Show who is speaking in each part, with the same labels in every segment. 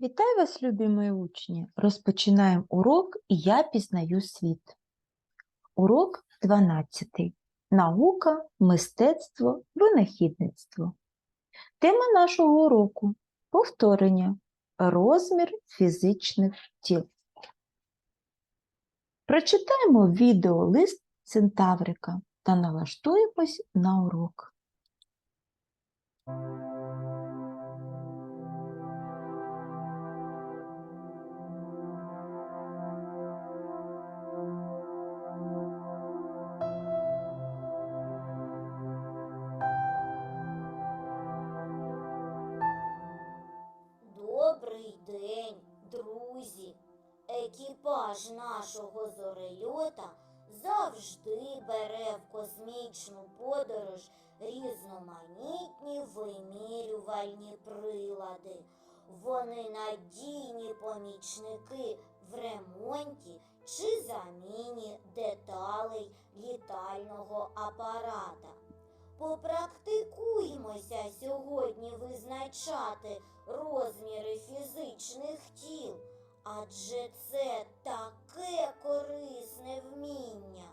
Speaker 1: Вітаю вас, любі мої учні! Розпочинаємо урок Я пізнаю світ. Урок 12. Наука, мистецтво, винахідництво. Тема нашого уроку повторення. Розмір фізичних тіл. Прочитаємо відеолист Центаврика та налаштуємось на урок.
Speaker 2: Екіпаж нашого зорельота завжди бере в космічну подорож різноманітні вимірювальні прилади. Вони надійні помічники в ремонті чи заміні деталей літального апарата. Попрактикуймося сьогодні визначати розміри фізичних тіл, адже це таке корисне вміння.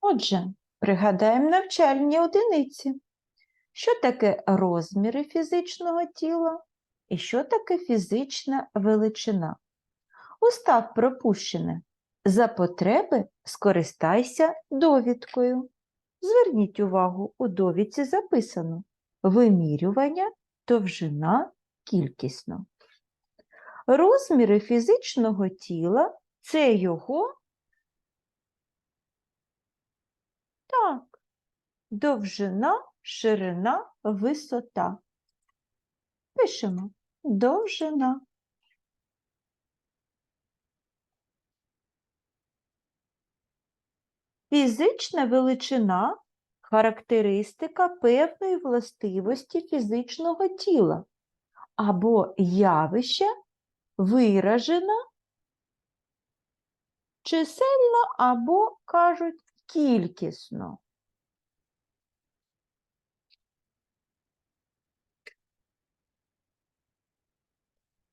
Speaker 1: Отже, пригадаємо навчальні одиниці. Що таке розміри фізичного тіла і що таке фізична величина? Устав пропущене. За потреби скористайся довідкою. Зверніть увагу, у довідці записано вимірювання, довжина, кількісно. Розміри фізичного тіла це його так, довжина, ширина, висота. Пишемо довжина. Фізична величина характеристика певної властивості фізичного тіла або явища виражена чисельно або, кажуть, кількісно.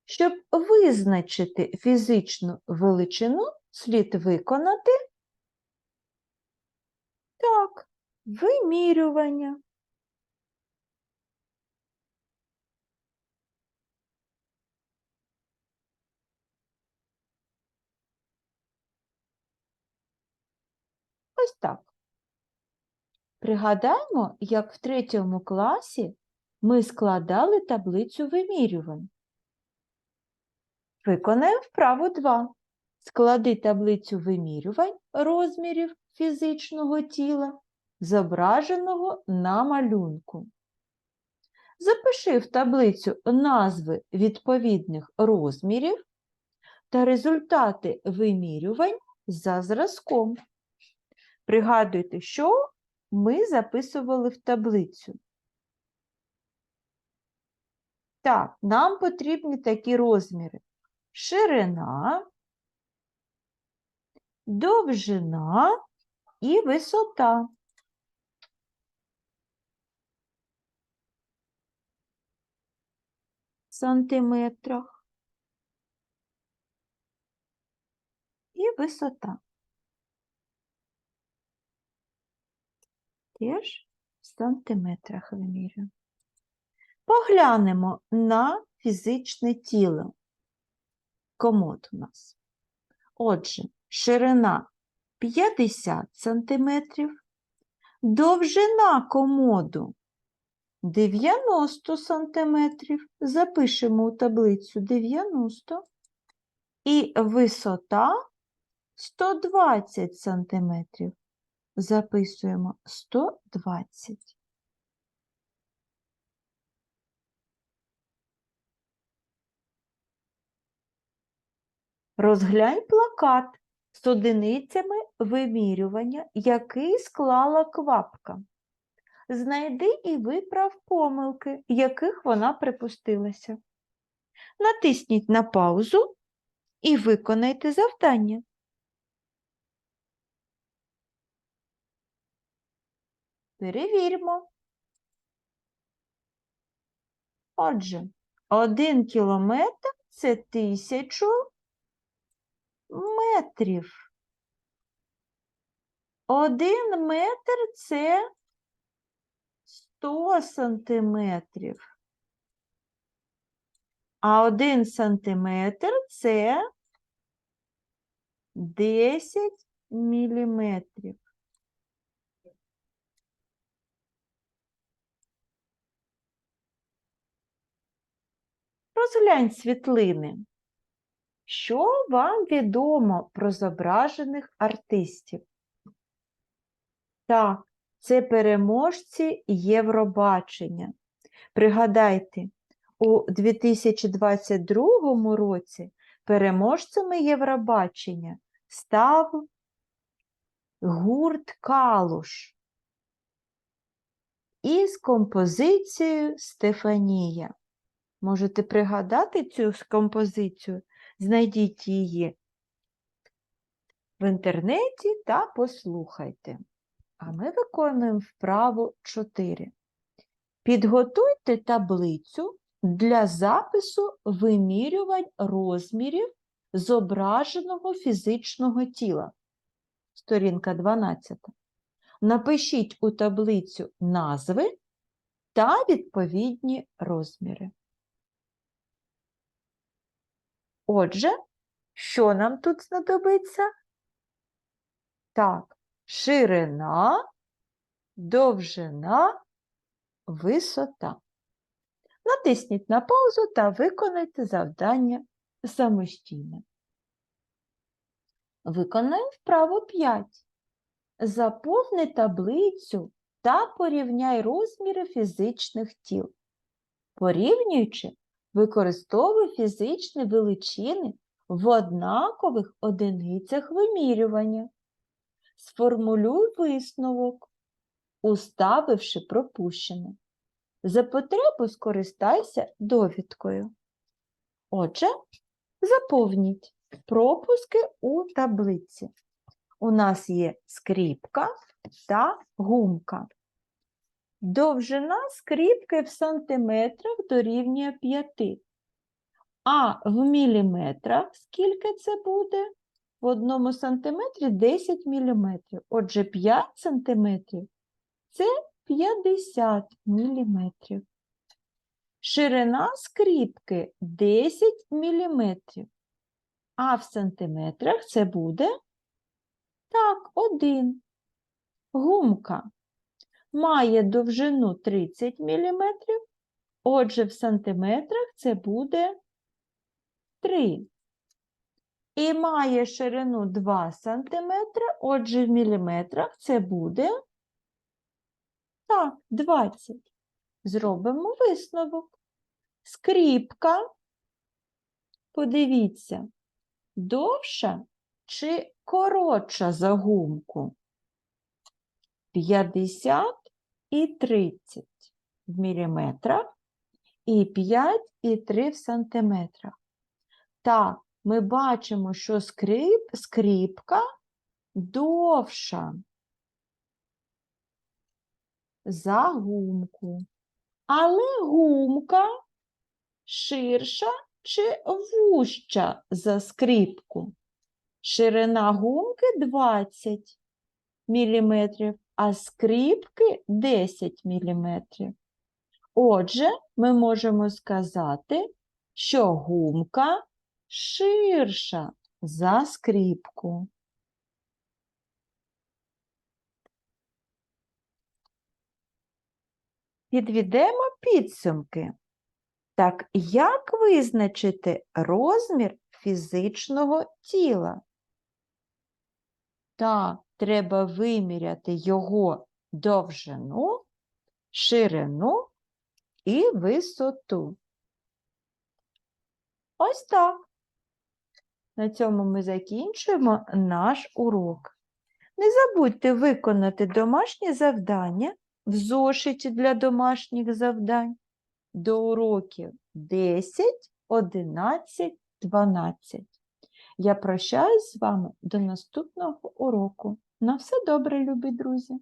Speaker 1: Щоб визначити фізичну величину, слід виконати так, вимірювання. Ось так. Пригадаємо, як в третьому класі ми складали таблицю вимірювань. Виконаємо вправу 2. Склади таблицю вимірювань розмірів фізичного тіла, зображеного на малюнку. Запиши в таблицю назви відповідних розмірів та результати вимірювань за зразком. Пригадуйте, що ми записували в таблицю. Так, нам потрібні такі розміри. Ширина, довжина і висота. Сантиметрах. І висота. Теж в сантиметрах вимірюємо. Поглянемо на фізичне тіло. Комод у нас. Отже, ширина 50 см, довжина комоду 90 см. Запишемо у таблицю 90 і висота 120 см. Записуємо 120. Розглянь плакат з одиницями вимірювання, який склала квапка. Знайди і виправ помилки, яких вона припустилася. Натисніть на паузу і виконайте завдання. Перевіримо. Отже, Один кілометр це тисячу метрів. Один метр це 100 сантиметрів. А один сантиметр це 10 міліметрів. Розглянь світлини. Що вам відомо про зображених артистів? Так, це переможці Євробачення. Пригадайте, у 2022 році переможцями Євробачення став гурт Калуш із композицією Стефанія. Можете пригадати цю композицію? Знайдіть її в інтернеті та послухайте. А ми виконуємо вправу 4. Підготуйте таблицю для запису вимірювань розмірів зображеного фізичного тіла. Сторінка 12. Напишіть у таблицю назви та відповідні розміри. Отже, що нам тут знадобиться? Так, ширина, довжина, висота. Натисніть на паузу та виконайте завдання самостійно. Виконаємо вправо 5. Заповни таблицю та порівняй розміри фізичних тіл. Порівнюючи, використовуй фізичні величини в однакових одиницях вимірювання. Сформулюй висновок, уставивши пропущене. За потребу скористайся довідкою. Отже, заповніть пропуски у таблиці. У нас є скріпка та гумка. Довжина скріпки в сантиметрах дорівнює 5. А в міліметрах скільки це буде? В одному сантиметрі 10 міліметрів. Отже, 5 сантиметрів це 50 міліметрів. Ширина скріпки 10 міліметрів. А в сантиметрах це буде так, 1. Гумка має довжину 30 мм, отже, в сантиметрах це буде 3. І має ширину 2 см, отже, в міліметрах це буде так, 20. Зробимо висновок. Скріпка, подивіться, довша чи коротша за гумку? 50 і 30 в міліметрах і 5 і 3 в сантиметрах. Так, ми бачимо, що скрип, скріпка довша за гумку. Але гумка ширша чи вужча за скріпку. Ширина гумки 20 мм, а скріпки 10 мм. Отже, ми можемо сказати, що гумка ширша за скріпку. Підведемо підсумки. Так, як визначити розмір фізичного тіла? Так, треба виміряти його довжину, ширину і висоту. Ось так. На цьому ми закінчуємо наш урок. Не забудьте виконати домашнє завдання в зошиті для домашніх завдань до уроків 10, 11, 12. Я прощаюсь з вами до наступного уроку. На все добре, любі друзі!